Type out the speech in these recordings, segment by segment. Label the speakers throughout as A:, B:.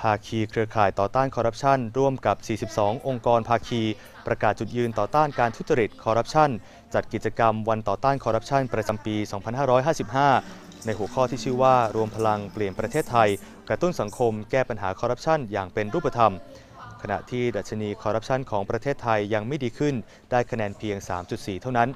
A: ภาคีเครือข่ายต่อต้านคอร์รัปชันร่วมกับ 42 องค์กรภาคี ประกาศจุดยืนต่อต้านการทุจริตคอร์รัปชันจัดกิจกรรมวันต่อต้านคอร์รัปชันประจำปี 2555 ในหัวข้อที่ชื่อว่ารวมพลังเปลี่ยนประเทศไทย กระตุ้นสังคมแก้ปัญหาคอร์รัปชันอย่างเป็นรูปธรรม ขณะที่ดัชนีคอร์รัปชันของประเทศไทยยังไม่ดีขึ้น ได้คะแนนเพียง 3.4 เท่านั้น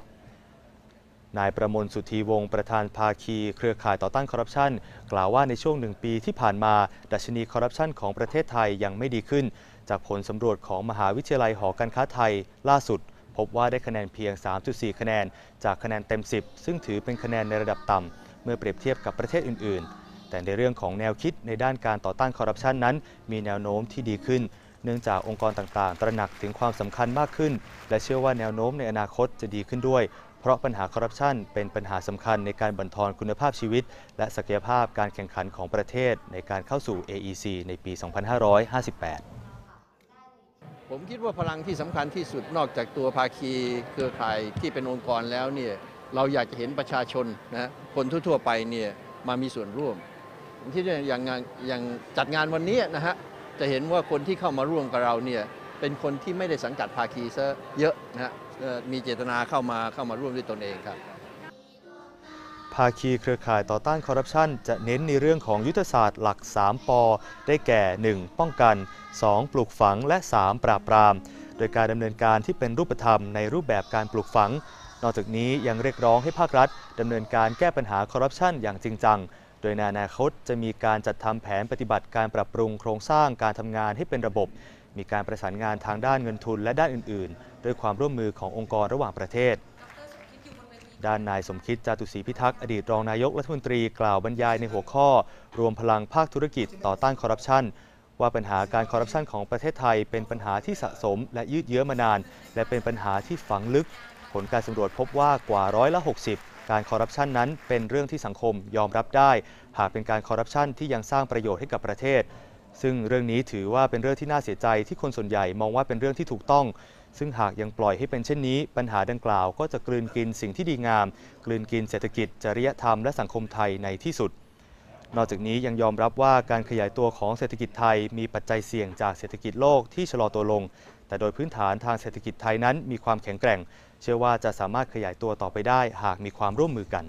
A: นายประมลสุธีวงศ์ประธานภาคี เครือข่ายต่อต้านคอร์รัปชันกล่าวว่าในช่วงหนึ่งปีที่ผ่านมา ดัชนีคอร์รัปชันของประเทศไทยยังไม่ดีขึ้น จากผลสำรวจของมหาวิทยาลัยหอการค้าไทย ล่าสุด พบว่าได้คะแนนเพียง 3.4 คะแนน จากคะแนนเต็ม 10 ซึ่งถือเป็นคะแนนในระดับต่ำเมื่อเปรียบเทียบกับประเทศอื่น ๆ แต่ในเรื่องของแนวคิดในด้านการต่อต้านคอร์รัปชันนั้น มีแนวโน้มที่ดีขึ้น เนื่องจากองค์กรต่างๆ ตระหนักถึงความสำคัญมากขึ้น และเชื่อว่าแนวโน้มในอนาคตจะดีขึ้นด้วย เพราะปัญหาคอร์รัปชันเป็นปัญหาสำคัญในการบั่นทอนคุณภาพชีวิต และศักยภาพการแข่งขันของประเทศในการเข้าสู่ AEC ในปี 2558
B: ผมคิดว่าพลังที่สำคัญที่สุดนอกจากตัวภาคีเครือข่ายที่เป็นองค์กรแล้วเนี่ยเราอยากจะเห็นประชาชนนะคนทั่วๆไปเนี่ยมามีส่วนร่วมผมคิดว่าอย่างงานอย่างจัดงานวันนี้นะฮะ จะเห็นว่าคนที่เข้ามาร่วมกับเราเนี่ยเป็นคนที่ไม่ได้สังกัดภาคีซะเยอะนะฮะมีเจตนาเข้ามาเข้ามาร่วมด้วยตนเองครับ
A: ภาคีเครือข่ายต่อต้านคอร์รัปชันจะเน้นในเรื่องของยุทธศาสตร์หลัก 3 ป ได้แก่ 1. ป้องกัน 2. ปลูกฝังและ 3. ปราบปราม โดยการดำเนินการที่เป็นรูปธรรมในรูปแบบการปลูกฝัง นอกจากนี้ยังเรียกร้องให้ภาครัฐดำเนินการแก้ปัญหาคอร์รัปชันอย่างจริงจัง ดยในอนาคตจะมีการจัดทำแผนปฏิบัติการปรับปรุงโครงสร้างการทำงานให้เป็นระบบ มีการประสานงานทางด้านเงินทุนและด้านอื่น ๆ ด้วยความร่วมมือขององค์กรระหว่างประเทศ ด้านนายสมคิดจาตุศรีพิทักษ์อดีตรองนายกรัฐมนตรีกล่าวบรรยายในหัวข้อ รวมพลังภาคธุรกิจต่อต้านคอร์รัปชันว่าปัญหาการคอร์รัปชันของประเทศไทยเป็นปัญหาที่สะสม และยืดเยื้อมานาน และเป็นปัญหาที่ฝังลึก ผลการสำรวจพบว่ากว่าร้อยละ 60 การคอร์รัปชันนั้นเป็นเรื่องที่สังคมยอมรับได้ หากเป็นการคอร์รัปชันที่ยังสร้างประโยชน์ให้กับประเทศ ซึ่งเรื่องนี้ถือว่าเป็นเรื่องที่น่าเสียใจที่คนส่วนใหญ่มองว่าเป็นเรื่องที่ถูกต้อง ซึ่งหากยังปล่อยให้เป็นเช่นนี้ ปัญหาดังกล่าวก็จะกลืนกินสิ่งที่ดีงาม กลืนกินเศรษฐกิจ จริยธรรมและสังคมไทยในที่สุดนอกจากนี้ยังยอมรับว่าการขยายตัวของเศรษฐกิจไทยมีปัจจัยเสี่ยงจากเศรษฐกิจโลกที่ชะลอตัวลง แต่โดยพื้นฐานทางเศรษฐกิจไทยนั้นมีความแข็งแกร่ง เชื่อว่าจะสามารถขยายตัวต่อไปได้หากมีความร่วมมือกัน